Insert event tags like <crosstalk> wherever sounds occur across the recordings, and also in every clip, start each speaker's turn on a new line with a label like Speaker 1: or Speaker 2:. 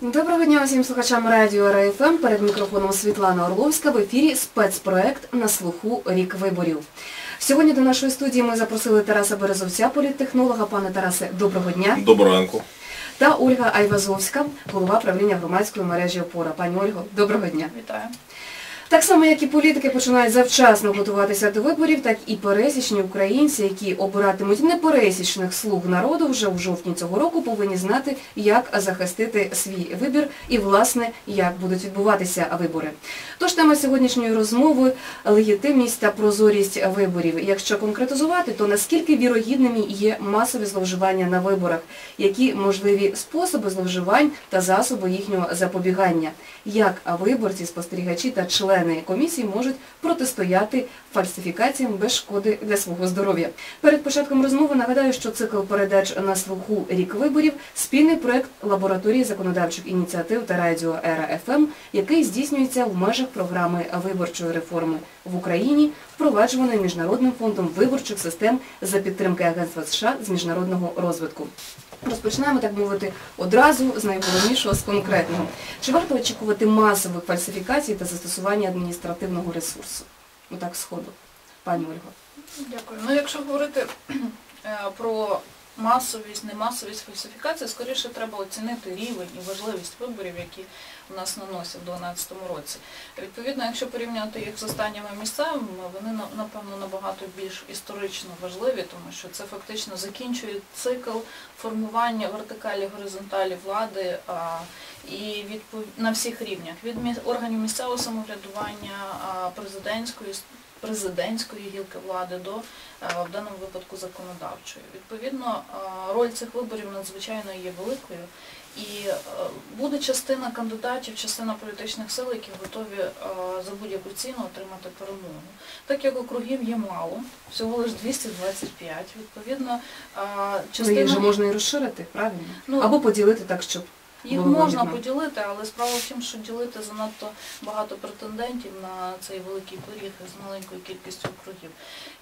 Speaker 1: Доброго дня усім слухачам радіо РФМ. Перед мікрофоном Світлана Орловська в ефірі спецпроект на слуху Рік виборів. Сьогодні до нашої студії ми запросили Тараса Березовця, політтехнолога. Пане Тарасе, доброго дня.
Speaker 2: Доброго ранку.
Speaker 1: Та Ольга Айвазовська, голова правління громадської мережі Опора. Пані Ольго, доброго дня.
Speaker 3: Вітаю.
Speaker 1: Так само, як і політики починають завчасно готуватися до виборів, так і пересічні українці, які обиратимуть непересічних слуг народу вже у жовтні цього року, повинні знати, як захистити свій вибір і, власне, як будуть відбуватися вибори. Тож тема сьогоднішньої розмови легітимність та прозорість виборів. Якщо конкретизувати, то наскільки вірогідними є масові зловживання на виборах, які можливі способи зловживань та засоби їхнього запобігання, як виборці, спостерігачі та члени комісії можуть протистояти фальсифікаціям без шкоди для свого здоров'я. Перед початком розмови нагадаю, що цикл передач на слуху рік виборів спільний проект лабораторії законодавчих ініціатив та радіо Ера ФМ, який здійснюється в межах програми виборчої реформи в Україні, впроваджуваної Міжнародним фондом виборчих систем за підтримки Агентства США з міжнародного розвитку. Розпочинаємо, так мовити, одразу з найголовнішого, з конкретного. Чи варто очікувати масових фальсифікацій та застосування адміністративного ресурсу? Отак сходу. Пані Ольга.
Speaker 3: Дякую. Ну, якщо говорити е, про масовість, немасовість фальсифікації, скоріше треба оцінити рівень і важливість виборів, які у нас наносять в 2012 році. Відповідно, якщо порівняти їх з останніми місцевими, вони напевно набагато більш історично важливі, тому що це фактично закінчує цикл формування вертикалі горизонталі влади і на всіх рівнях від органів місцевого самоврядування, президентської президентської гілки влади до е, в даному випадку законодавчої. Відповідно, е, роль цих виборів надзвичайно є великою. І е, буде частина кандидатів, частина політичних сил, які готові за будь-яку ціну отримати перемогу. Так як округів є мало, всього лише 225, відповідно, е,
Speaker 1: Ну, їх же можна і розширити, правильно?
Speaker 3: Ну,
Speaker 1: Або поділити так, щоб
Speaker 3: їх
Speaker 1: було
Speaker 3: можна поділити, але справа в тім, що ділити занадто багато претендентів на цей великий пиріг з маленькою кількістю округів.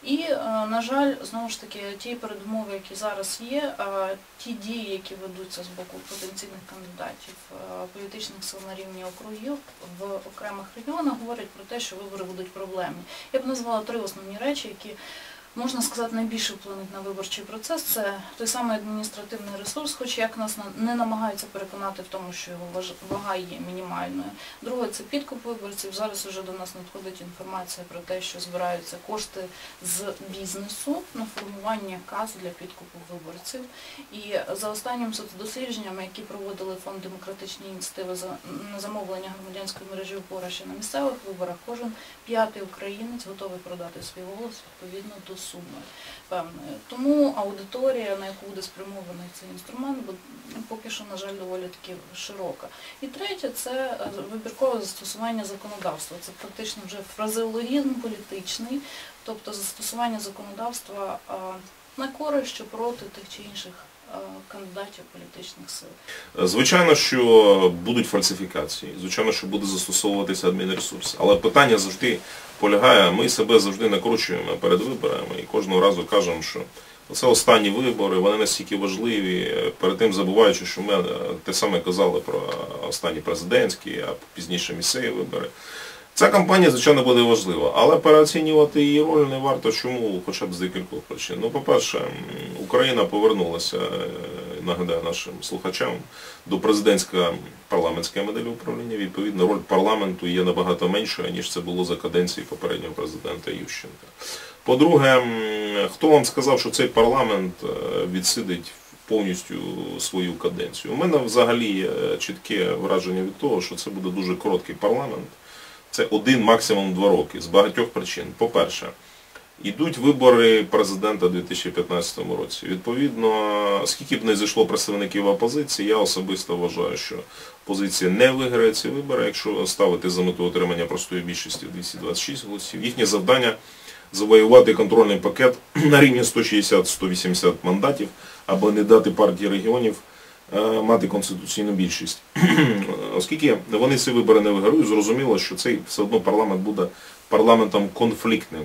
Speaker 3: І, е, на жаль, знову ж таки, ті передумови, які зараз є, е, ті дії, які ведуться з боку потенційних кандидатів е, політичних сил на рівні округів в окремих регіонах, говорять про те, що вибори будуть проблемні. Я б назвала три основні речі, які можна сказати, найбільше вплинуть на виборчий процес. Це той самий адміністративний ресурс, хоч як нас не намагаються переконати в тому, що його вага є мінімальною. Друге це підкуп виборців. Зараз вже до нас надходить інформація про те, що збираються кошти з бізнесу на формування каз для підкупу виборців. І за останнім соцдослідженнями, які проводили фонд демократичні ініціативи на замовлення громадянської мережі опора ще на місцевих виборах, кожен п'ятий українець готовий продати свій голос відповідно до суми певної. Тому аудиторія, на яку буде спрямований цей інструмент, поки що, на жаль, доволі таки широка. І третє це е, вибіркове застосування законодавства. Це практично вже фразеологізм політичний, тобто застосування законодавства на користь чи проти тих чи інших кандидатів політичних сил.
Speaker 2: Звичайно, що будуть фальсифікації, звичайно, що буде застосовуватися адмінресурс. Але питання завжди полягає, ми себе завжди накручуємо перед виборами і кожного разу кажемо, що це останні вибори, вони настільки важливі, перед тим забуваючи, що ми е, те саме казали про останні президентські, а пізніше місцеві вибори. Ця кампанія, звичайно, буде важлива, але переоцінювати її роль не варто. Чому? Хоча б з декількох причин. Ну, по-перше, Україна повернулася, е, нагадаю нашим слухачам, до президентської парламентської моделі управління. Відповідно, роль парламенту є набагато меншою, ніж це було за каденції попереднього президента Ющенка. По-друге, хто вам сказав, що цей парламент е, відсидить повністю свою каденцію? У мене взагалі є чітке враження від того, що це буде дуже короткий парламент. Це один, максимум два роки з багатьох причин. По-перше, йдуть вибори президента у 2015 році. Відповідно, скільки б не зайшло представників опозиції, я особисто вважаю, що опозиція не виграє ці вибори, якщо ставити за мету отримання простої більшості 226 голосів. Їхнє завдання завоювати контрольний пакет <clears throat> на рівні 160-180 мандатів, або не дати партії регіонів мати конституційну більшість. <clears throat> Оскільки вони ці вибори не виграють, зрозуміло, що цей все одно парламент буде парламентом конфліктним.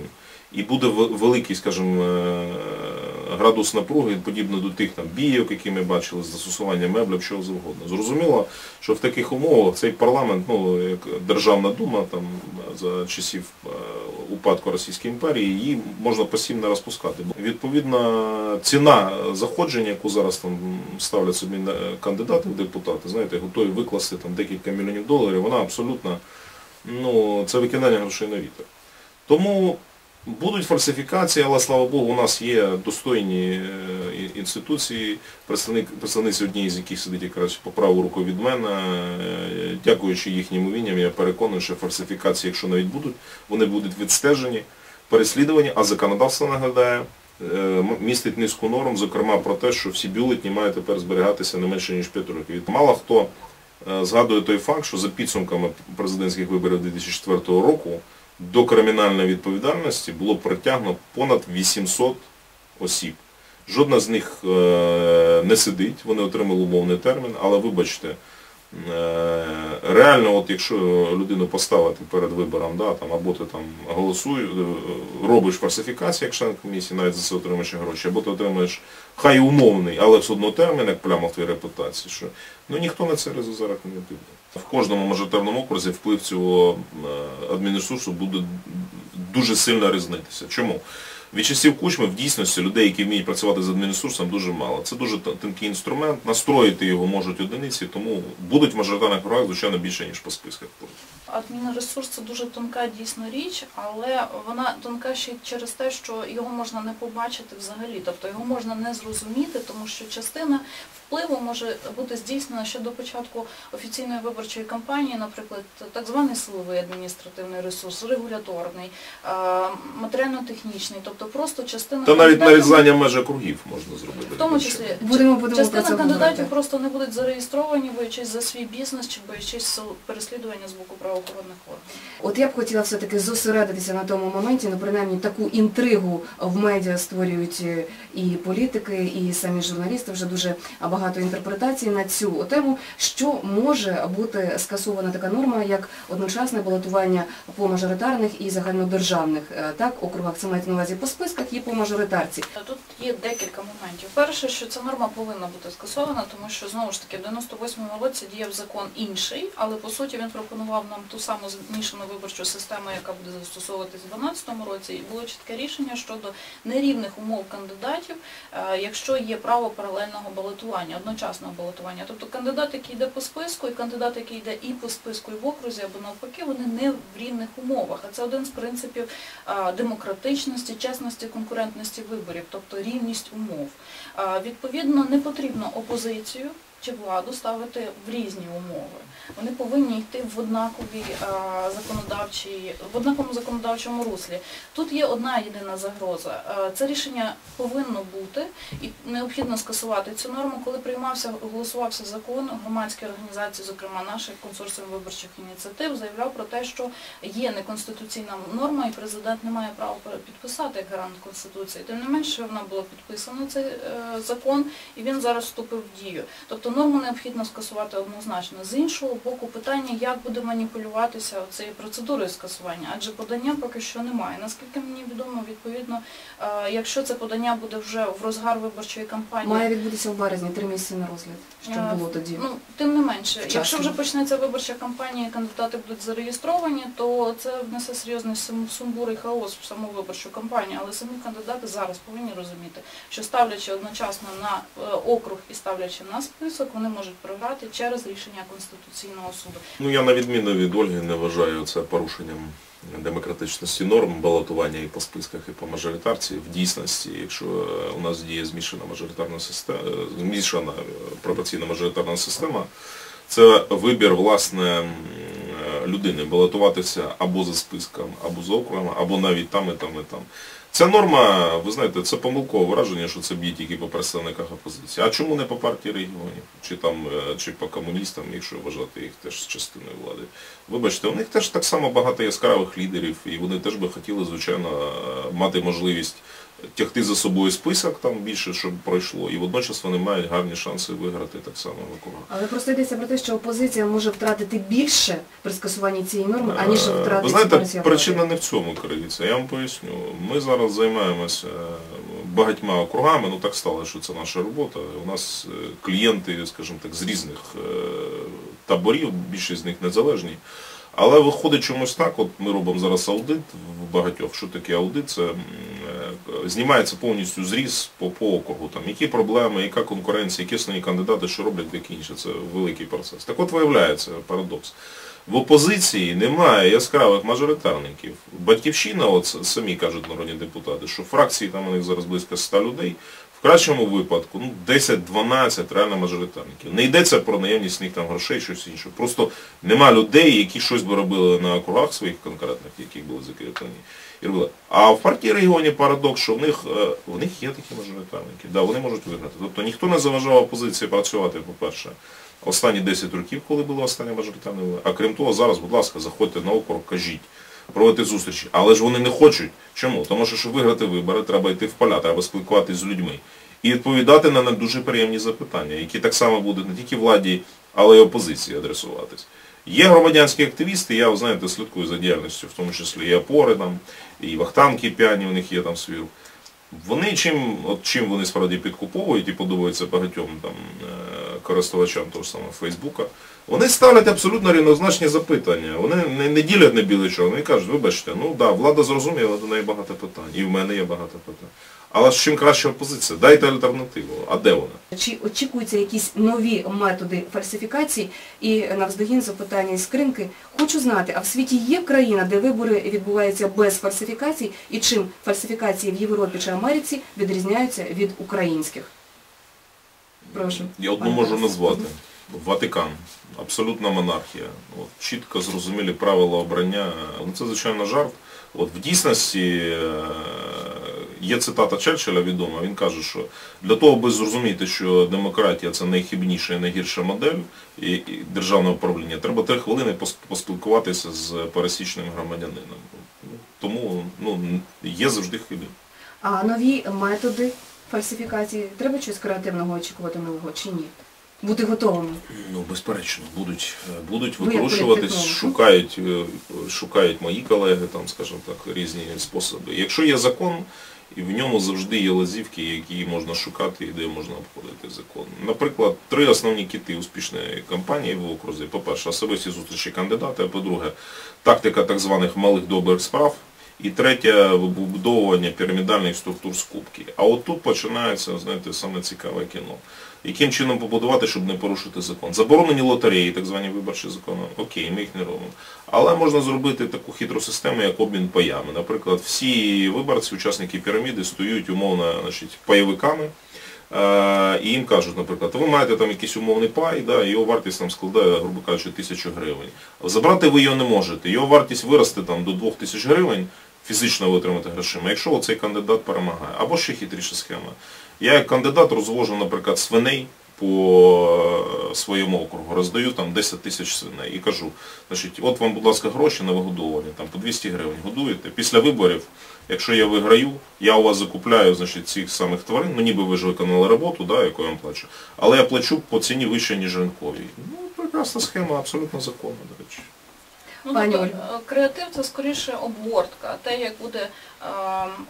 Speaker 2: І буде великий, скажімо, е, градус напруги подібно до тих там бійок, які ми бачили, застосування меблів, чого завгодно. Зрозуміло, що в таких умовах цей парламент, ну як Державна дума там за часів е, упадку Російської імперії, її можна постійно розпускати. Відповідно, ціна заходження, яку зараз там ставлять собі кандидати в депутати, знаєте, готові викласти там декілька мільйонів доларів, вона абсолютно ну, це викидання грошей на вітер. Тому будуть фальсифікації, але слава Богу, у нас є достойні е, інституції, представниці однієї з яких сидить якраз по праву руку від мене. Е, Дякуючи їхнім умінням, я переконаний, що фальсифікації, якщо навіть будуть, вони будуть відстежені, переслідувані, а законодавство нагадає, е, містить низку норм, зокрема про те, що всі бюлетні мають тепер зберігатися не менше ніж 5 років. Мало хто згадує той факт, що за підсумками президентських виборів 2004 року до кримінальної відповідальності було притягнено понад 800 осіб. Жодна з них е, не сидить, вони отримали умовний термін, але вибачте, е, реально, от якщо людину поставити перед вибором, да, там, або ти там голосуй, е, робиш фальсифікацію як член комісії, навіть за це отримаєш гроші, або ти отримаєш хай умовний, але все одно термін, як пляма в твоїй репутації, що ну ніхто на це зараз не піде. В кожному мажоритарному окрузі вплив цього е, адмінресурсу буде дуже сильно різнитися. Чому? Від часів кучми в дійсності людей, які вміють працювати з адмінресурсом, дуже мало. Це дуже тонкий інструмент, настроїти його можуть одиниці, тому будуть в мажоритарних програмах, звичайно, більше, ніж по списках.
Speaker 3: Адмінресурс це дуже тонка дійсно річ, але вона тонка ще й через те, що його можна не побачити взагалі, тобто його можна не зрозуміти, тому що частина впливу може бути здійснена ще до початку офіційної виборчої кампанії, наприклад, так званий силовий адміністративний ресурс, регуляторний, матеріально-технічний, тобто просто частина
Speaker 2: Та навіть нарізання меж округів можна зробити.
Speaker 3: в тому числі
Speaker 1: Будемо- будемо
Speaker 3: частина кандидатів
Speaker 1: говорити.
Speaker 3: просто не будуть зареєстровані, боячись за свій бізнес чи боячись переслідування з боку правоохоронних органів.
Speaker 1: От я б хотіла все-таки зосередитися на тому моменті, ну принаймні таку інтригу в медіа створюють е, і політики, і самі журналісти, вже дуже багато інтерпретацій на цю тему, що може бути скасована така норма, як одночасне балотування по мажоритарних і загальнодержавних е, так, округах. Це мається на увазі по списках і по мажоритарці.
Speaker 3: Тут є декілька моментів. Перше, що ця норма повинна бути скасована, тому що знову ж таки в 98-му році діяв закон інший, але по суті він пропонував нам ту саму змішану виборчу систему, яка буде застосовуватись в 2012 році, і було чітке рішення щодо нерівних умов кандидатів, е, якщо є право паралельного балотування, одночасного балотування. Тобто кандидат, який йде по списку, і кандидат, який йде і по списку, і в окрузі, або навпаки, вони не в рівних умовах. А це один з принципів демократичності, чесності, конкурентності виборів, тобто рівність умов. Відповідно, не потрібно опозицію чи владу ставити в різні умови. Вони повинні йти в однаковій а, законодавчій, в однаковому законодавчому руслі. Тут є одна єдина загроза. А, Це рішення повинно бути і необхідно скасувати цю норму. Коли приймався, голосувався закон, громадські організації, зокрема наших консорціум виборчих ініціатив, заявляв про те, що є неконституційна норма, і президент не має права підписати як гарант Конституції. Тим не менше, вона була підписана цей е, закон, і він зараз вступив в дію. Тобто норму необхідно скасувати однозначно. З іншого боку, питання, як буде маніпулюватися цією процедурою скасування, адже подання поки що немає. Наскільки мені відомо, відповідно, е, якщо це подання буде вже в розгар виборчої кампанії.
Speaker 1: Має відбутися в березні, три місяці на розгляд. Що
Speaker 3: Е,
Speaker 1: було тоді?
Speaker 3: Ну, тим не менше,
Speaker 1: Вчасно.
Speaker 3: якщо вже почнеться виборча кампанія і кандидати будуть зареєстровані, то це внесе серйозний сум- сумбур і хаос в саму виборчу кампанію. Але самі кандидати зараз повинні розуміти, що ставлячи одночасно на е, округ і ставлячи на список, вони можуть програти через рішення Конституційного суду.
Speaker 2: Ну я на відміну від Ольги не вважаю це порушенням демократичності норм балотування і по списках, і по мажоритарці. В дійсності, якщо е, у нас діє змішана мажоритарна система, змішана е, пропорційна мажоритарна система, це вибір власне е, людини балотуватися або за списком, або за округом, або навіть там, і там, і там. Ця норма, ви знаєте, це помилкове враження, що це б'є тільки по представниках опозиції. А чому не по партії регіонів? Чи там, е, чи по комуністам, якщо вважати їх теж частиною влади? Вибачте, у них теж так само багато яскравих лідерів, і вони теж би хотіли, звичайно, е, мати можливість тягти за собою список там більше, щоб пройшло, і водночас вони мають гарні шанси виграти так само в округах.
Speaker 1: Але просто йдеться про те, що опозиція може втратити більше при скасуванні цієї норми, аніж
Speaker 2: Е,
Speaker 1: втратити
Speaker 2: Ви знаєте, причина не в цьому криється. Я вам поясню. Ми зараз займаємося багатьма округами, ну так стало, що це наша робота. У нас е, клієнти, скажімо так, з різних е, таборів, більшість з них незалежні. Але виходить чомусь так, от ми робимо зараз аудит в багатьох. Що таке аудит? Це е, знімається повністю зріз по, по округу, там, які проблеми, яка конкуренція, які основні кандидати, що роблять, таке інше. Це великий процес. Так от виявляється парадокс. В опозиції немає яскравих мажоритарників. Батьківщина, от самі кажуть народні депутати, що фракції там у них зараз близько 100 людей. В кращому випадку ну, 10-12 реально мажоритарників. Не йдеться про наявність них там грошей, щось інше. Просто нема людей, які щось би робили на округах своїх конкретних, які були закріплені. А в партії регіонів парадокс, що в них, е, в них є такі мажоритарники. Да, вони можуть виграти. Тобто ніхто не заважав опозиції працювати, по-перше, останні 10 років, коли була остання мажоритарна. А крім того, зараз, будь ласка, заходьте на округ, кажіть, проводити зустрічі. Але ж вони не хочуть. Чому? Тому що, щоб виграти вибори, треба йти в поля, треба спілкуватися з людьми. І відповідати на дуже приємні запитання, які так само будуть не тільки владі, але й опозиції адресуватись. Є громадянські активісти, я, знаєте, слідкую за діяльністю, в тому числі і опори, там, і вахтанки п'яні, у них є там свій. Вони чим, от чим вони справді підкуповують і подобаються багатьом там, е, користувачам того ж самого Фейсбука, вони ставлять абсолютно рівнозначні запитання. Вони не, не ділять на біле чорне. Вони кажуть, вибачте, ну да, влада зрозуміла, до неї багато питань. І в мене є багато питань. Але чим краща опозиція, дайте альтернативу. А де вона?
Speaker 1: Чи очікуються якісь нові методи фальсифікацій? І навздогін запитання із скринки. Хочу знати, а в світі є країна, де вибори відбуваються без фальсифікацій, і чим фальсифікації в Європі чи Америці відрізняються від українських? Прошу.
Speaker 2: Я одну можу назвати. Ватикан. Абсолютна монархія. От, чітко зрозумілі правила обрання. Ну, це, звичайно, жарт. От, в дійсності е, є цитата Черчилля відома, він каже, що для того, аби зрозуміти, що демократія це найхибніша і найгірша модель і, державного управління, треба три хвилини поспілкуватися з пересічним громадянином. Ну, Тому ну, є завжди хибі.
Speaker 1: А нові методи фальсифікації треба щось креативного очікувати нового чи ні? Бути готовими.
Speaker 2: Ну, безперечно, будуть, е, будуть
Speaker 1: Ви
Speaker 2: викручуватись, шукають, е, шукають мої колеги, там, скажімо так, різні способи. Якщо є закон, і в ньому завжди є лазівки, які можна шукати і де можна обходити закон. Наприклад, три основні кіти успішної кампанії в окрузі. По-перше, особисті зустрічі кандидата, а по-друге, тактика так званих малих добрих справ. І третє вибудовування пірамідальних структур скупки. А от тут починається, знаєте, саме цікаве кіно. Яким чином побудувати, щоб не порушити закон? Заборонені лотереї, так звані виборчі закони, окей, ми їх не робимо. Але можна зробити таку хитру систему, як обмін паями. Наприклад, всі виборці, учасники піраміди, стоють умовно значить, пайовиками. Е, І їм кажуть, наприклад, ви маєте там якийсь умовний пай, да, його вартість там складає, грубо кажучи, тисячу гривень. Забрати ви його не можете. Його вартість виросте там, до 2000 гривень, фізично витримати грошима, якщо оцей кандидат перемагає. Або ще хитріша схема. Я як кандидат розвожу, наприклад, свиней по е, своєму округу, роздаю там 10 тисяч свиней і кажу, значить, от вам, будь ласка, гроші на вигодовування, там по 200 гривень годуєте. Після виборів, якщо я виграю, я у вас закупляю значить, цих самих тварин, ну ніби ви ж виконали роботу, да, яку я вам плачу, але я плачу по ціні вище, ніж ринковій. Ну, прекрасна схема, абсолютно законна, до речі.
Speaker 3: Ну, тобто, е, креатив це скоріше обгортка, те, як буде е,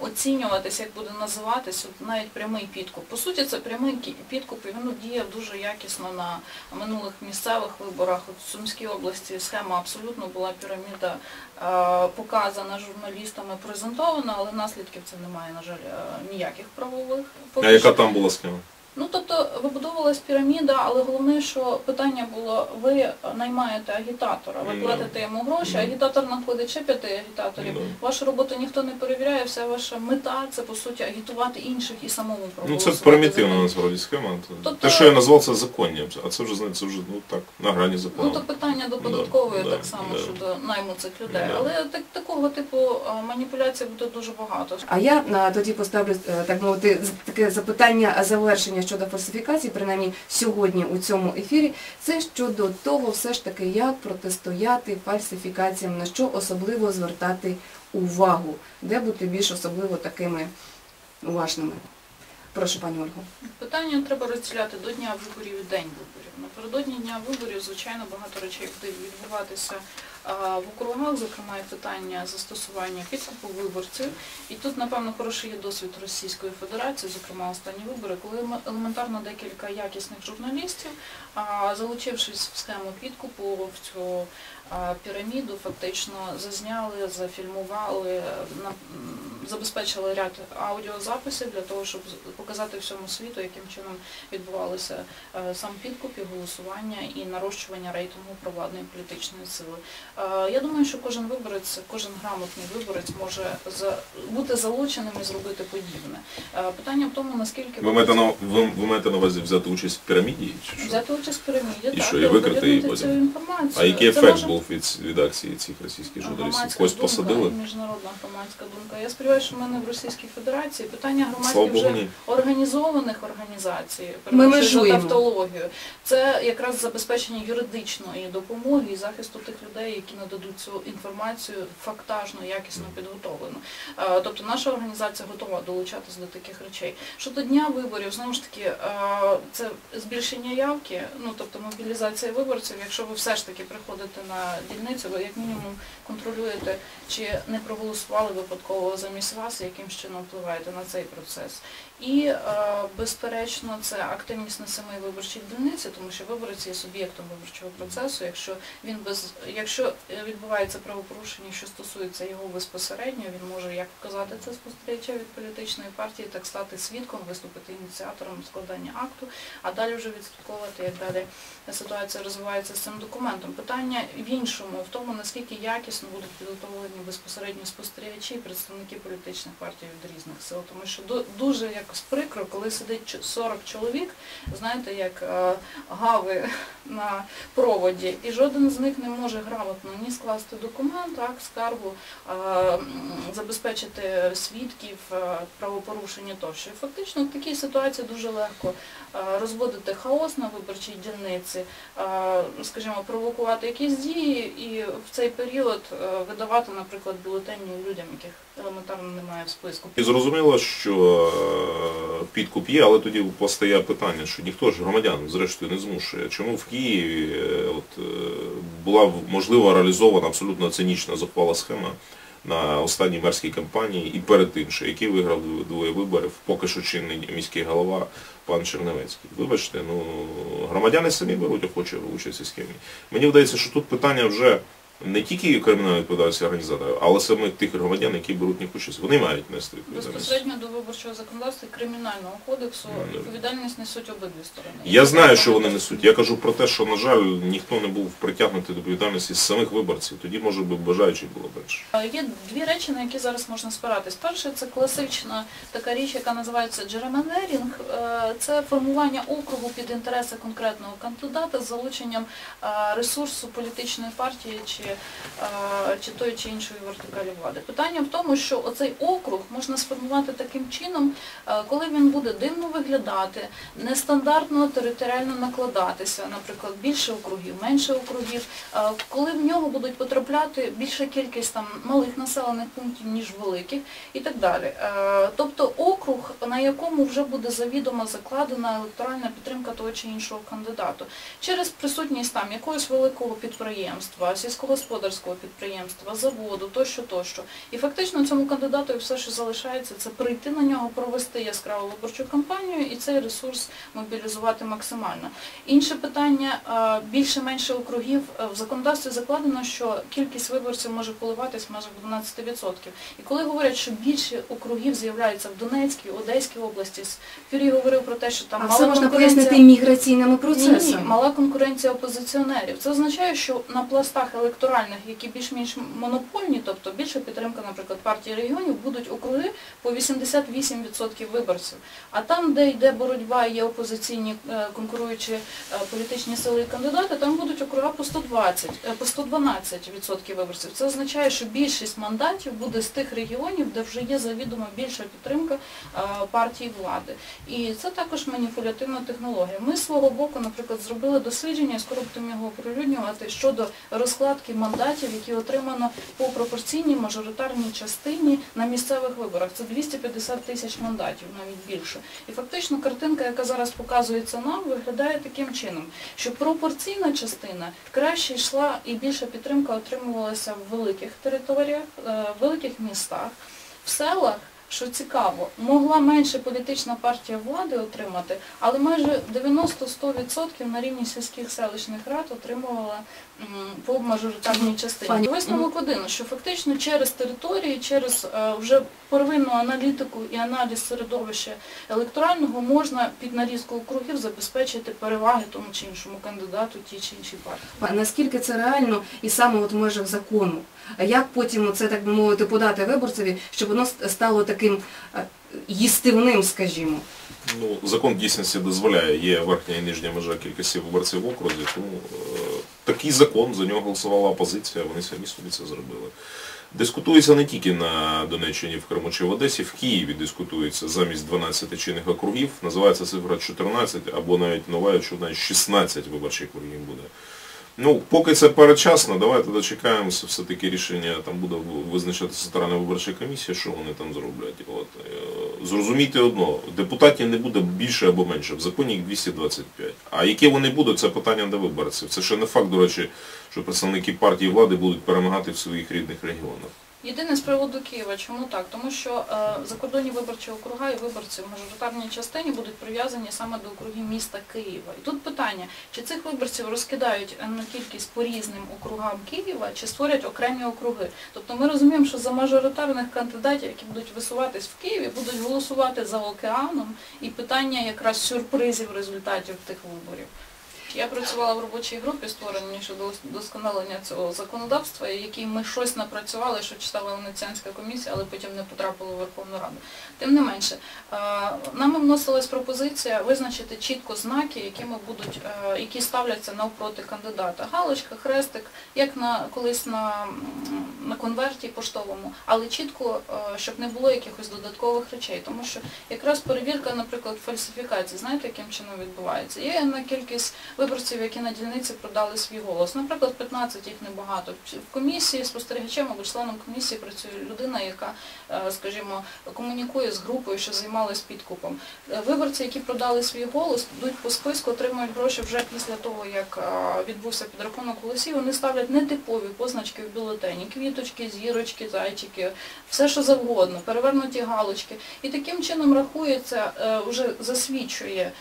Speaker 3: оцінюватися, як буде називатись, от навіть прямий підкуп. По суті, це прямий підкуп, і він діяв дуже якісно на минулих місцевих виборах. От в Сумській області схема абсолютно була піраміда е, показана журналістами, презентована, але наслідків це немає, на жаль, е, ніяких правових.
Speaker 2: А яка там була схема?
Speaker 3: Ну, тобто вибудовувалась піраміда, але головне, що питання було, ви наймаєте агітатора, ви платите йому гроші, агітатор знаходить ще п'яти агітаторів. Вашу роботу ніхто не перевіряє, вся ваша мета це по суті агітувати інших і самому
Speaker 2: Ну
Speaker 3: проголосувати.
Speaker 2: це примітивна насправді схема.
Speaker 3: Тобто-
Speaker 2: Те, що я назвав, це законні, а це вже знаєте, це вже ну так, на грані закону.
Speaker 3: Ну то питання до податкової
Speaker 2: да,
Speaker 3: так само
Speaker 2: да.
Speaker 3: щодо найму цих людей.
Speaker 2: Да.
Speaker 3: Але так, такого типу а, маніпуляцій буде дуже багато.
Speaker 1: А я а, тоді поставлю, е, так мовити, з- таке запитання завершення щодо фальсифікацій, принаймні сьогодні у цьому ефірі. Це щодо того, все ж таки, як протистояти фальсифікаціям, на що особливо звертати увагу, де бути більш особливо такими уважними. Прошу, пані Ольго.
Speaker 3: Питання треба розділяти до дня виборів і день виборів. Напередодні дня виборів, звичайно, багато речей буде відбуватися в округах, зокрема, і питання застосування підкупу виборців. І тут, напевно, хороший є досвід Російської Федерації, зокрема останні вибори, коли ем- елементарно декілька якісних журналістів, залучившись в схему підкупу в цю піраміду, фактично зазняли, зафільмували, забезпечили ряд аудіозаписів для того, щоб показати всьому світу, яким чином відбувалося е, сам підкуп і голосування і нарощування рейтингу провладної політичної сили. Е, Я думаю, що кожен виборець, кожен грамотний виборець може бути залученим і зробити подібне. Е, Питання в тому, наскільки
Speaker 2: Ви маєте на ви, ви маєте на увазі взяти участь в піраміді? Чи що?
Speaker 3: взяти участь в піраміді,
Speaker 2: І
Speaker 3: так,
Speaker 2: що, і викрити її
Speaker 3: оприлюднити
Speaker 2: потім?
Speaker 3: цю інформацію.
Speaker 2: А який
Speaker 3: Це
Speaker 2: ефект
Speaker 3: може
Speaker 2: був від, від акції цих російських журналістів?
Speaker 3: Громадська
Speaker 2: Когось
Speaker 3: думка
Speaker 2: посадили?
Speaker 3: і міжнародна громадська думка. Я сподіваюся, що в мене в Російській Федерації питання
Speaker 2: Слава
Speaker 3: громадських
Speaker 2: Богу,
Speaker 3: вже
Speaker 2: ні.
Speaker 3: організованих організацій,
Speaker 1: Ми
Speaker 3: перепрошую за
Speaker 1: межуємо.
Speaker 3: тавтологію. Це якраз забезпечення юридичної допомоги і захисту тих людей, які нададуть цю інформацію фактажно, якісно підготовлену. Е, Тобто наша організація готова долучатись до таких речей. Щодо дня виборів, знову ж таки, е, це збільшення явки, ну тобто мобілізація виборців. Якщо ви все ж таки приходите на дільницю, ви як мінімум контролюєте, чи не проголосували випадково замість вас, яким чином впливаєте на цей процес. І е, безперечно, це активність на самій виборчій дільниці, тому що виборець є суб'єктом виборчого процесу. Якщо він без якщо е, відбувається правопорушення, що стосується його безпосередньо, він може як вказати це спостерігача від політичної партії, так стати свідком, виступити ініціатором складання акту, а далі вже відслідковувати, як далі ситуація розвивається з цим документом. Питання в іншому, в тому, наскільки якісно будуть підготовлені безпосередньо спостерігачі і представники політичних партій від різних сил. Тому що ду- дуже якось прикро, коли сидить 40 чоловік, знаєте, як е, гави на проводі, і жоден з них не може грамотно ні скласти документ, акт, скаргу, забезпечити свідків, правопорушення тощо. І фактично в такій ситуації дуже легко розводити хаос на виборчій дільниці, скажімо, провокувати якісь дії і в цей період видавати, наприклад, бюлетені людям, яких елементарно немає в списку.
Speaker 2: І зрозуміло, що е, підкуп є, але тоді постає питання, що ніхто ж громадян зрештою не змушує. Чому в Києві е, от, е, була можливо реалізована абсолютно цинічна захвала схема на останній мерській кампанії і перед тим, що який виграв двоє виборів, поки що чинний міський голова пан Черневецький. Вибачте, ну громадяни самі беруть охоче участь у схемі. Мені вдається, що тут питання вже не тільки кримінальної відповідальності організаторів, але саме тих громадян, які беруть в них участь. Вони мають нести відповідальність.
Speaker 3: Безпосередньо до виборчого законодавства і кримінального кодексу
Speaker 2: Ну,
Speaker 3: відповідальність несуть обидві сторони.
Speaker 2: Я знаю, що вони несуть. Я кажу про те, що, на жаль, ніхто не був притягнутий до відповідальності з самих виборців. Тоді, може би, бажаючих було менше.
Speaker 3: Е, Є дві речі, на які зараз можна спиратись. Перше, це класична така річ, яка називається джеремендерінг. Е, Це формування округу під інтереси конкретного кандидата з залученням е, ресурсу політичної партії чи, е, чи тої чи іншої вертикалі влади. Питання в тому, що оцей округ можна сформувати таким чином, е, коли він буде дивно виглядати, нестандартно територіально накладатися, наприклад, більше округів, менше округів, е, коли в нього будуть потрапляти більша кількість там малих населених пунктів, ніж великих і так далі. Тобто округ, на якому вже буде завідомо закладена електоральна підтримка того чи іншого кандидату. Через присутність там якогось великого підприємства, сільськогосподарського підприємства, заводу, тощо, тощо. І фактично цьому кандидату все, що залишається, це прийти на нього, провести яскраву виборчу кампанію і цей ресурс мобілізувати максимально. Інше питання, е, більше-менше округів. Е, В законодавстві закладено, що кількість виборців може коливатись майже в 12%. І коли говорять, що більше округів з'являються в Донецькій, Одеській області, Юрій говорив про те, що там
Speaker 1: А
Speaker 3: мала
Speaker 1: це можна пояснити міграційними процесами.
Speaker 3: Ні, мала конкуренція опозиціонерів. Це означає, що на пластах електоральних, які більш-менш монопольні, тобто більша підтримка, наприклад, партії регіонів, будуть округи по 88% виборців. А там, де йде боротьба, є опозиційні е, конкуруючі е, політичні сили і кандидати, там будуть округа по 120, е, по 112% виборців. Це означає, що більшість мандатів буде з тих регіонів, де вже є завідомо більша підтримка партії влади. І це також маніпулятивна технологія. Ми свого боку, наприклад, зробили дослідження, і скоро будемо його оприлюднювати щодо розкладки мандатів, які отримано по пропорційній мажоритарній частині на місцевих виборах. Це 250 тисяч мандатів, навіть більше. І фактично картинка, яка зараз показується нам, виглядає таким чином, що пропорційна частина краще йшла і більша підтримка отримувалася в великих територіях, е, в великих містах, в селах. Що цікаво, могла менше політична партія влади отримати, але майже 90-100% на рівні сільських селищних рад отримувала по мажоритарній частині. Висновок один, що фактично через території, через е, вже первинну аналітику і аналіз середовища електорального можна під нарізку округів забезпечити переваги тому чи іншому кандидату тій чи іншій партії.
Speaker 1: Наскільки це реально і саме от в межах закону? Як потім це, так би мовити, подати виборцеві, щоб воно стало таким е, їстивним, скажімо?
Speaker 2: Ну, закон дійсності дозволяє, є верхня і нижня межа кількості виборців в окрузі, тому е, такий закон, за нього голосувала опозиція, вони самі собі це зробили. Дискутується не тільки на Донеччині, в Криму чи в Одесі, в Києві дискутується замість 12 чинних округів, називається цифра 14, або навіть нова, якщо навіть 16 виборчих округів буде. Ну, поки це передчасно, давайте дочекаємося, все-таки рішення там буде визначати Центральна виборча комісія, що вони там зроблять. От, е, зрозумійте одно, депутатів не буде більше або менше, в законі їх 225. А які вони будуть, це питання до виборців. Це ще не факт, до речі, що представники партії влади будуть перемагати в своїх рідних регіонах.
Speaker 3: Єдине з приводу Києва, чому так? Тому що е, закордонні виборчі округа і виборці в мажоритарній частині будуть прив'язані саме до округів міста Києва. І тут питання, чи цих виборців розкидають е, на кількість по різним округам Києва, чи створять окремі округи. Тобто ми розуміємо, що за мажоритарних кандидатів, які будуть висуватись в Києві, будуть голосувати за океаном, і питання якраз сюрпризів результатів тих виборів. Я працювала в робочій групі, створеній щодо досконалення цього законодавства, якій ми щось напрацювали, що читала Венеціанська комісія, але потім не потрапило в Верховну Раду. Тим не менше, е, нами вносилась пропозиція визначити чітко знаки, якими будуть, е, які ставляться навпроти кандидата. Галочка, хрестик, як на колись на, на конверті поштовому, але чітко, е, щоб не було якихось додаткових речей. Тому що якраз перевірка, наприклад, фальсифікацій, знаєте, яким чином відбувається? Є на кількість виборців, які на дільниці продали свій голос. Наприклад, 15 їх небагато. В комісії спостерігачем або членом комісії працює людина, яка, е, скажімо, комунікує з групою, що займалась підкупом. Е, Виборці, які продали свій голос, йдуть по списку, отримують гроші вже після того, як е, відбувся підрахунок голосів. Вони ставлять нетипові позначки в бюлетені, квіточки, зірочки, зайчики, все що завгодно, перевернуті галочки. І таким чином рахується, вже засвідчує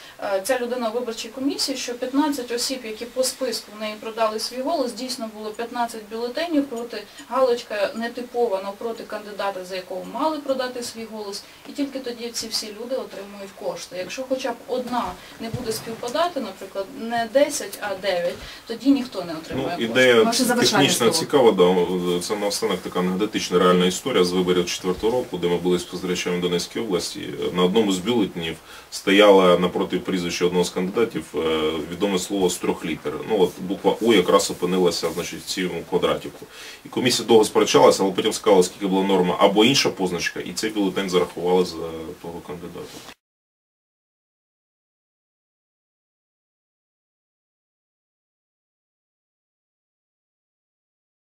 Speaker 3: ця людина виборчій комісії, що 15 осіб, які по списку в неї продали свій голос, дійсно було 15 бюлетенів проти галочка нетипова навпроти кандидата, за якого мали продати свій голос, і тільки тоді ці всі люди отримують кошти. Якщо хоча б одна не буде співпадати, наприклад, не 10, а 9, тоді ніхто не
Speaker 2: Ну,
Speaker 3: отримує кошти.
Speaker 2: ідея
Speaker 1: Ваше
Speaker 2: технічно цікава, да. це наостанок така анекдотична реальна історія з виборів 4 року, де ми були спостерігачами в Донецькій області. На одному з бюлетенів стояло напроти прізвища одного з кандидатів е, відоме слово з трьох літер. Ну от буква У якраз опинилася значить, в цьому квадратику. І комісія довго сперечалася, але потім сказала, скільки була норма або інша позначка, і цей бюлетень зарахували за того кандидата.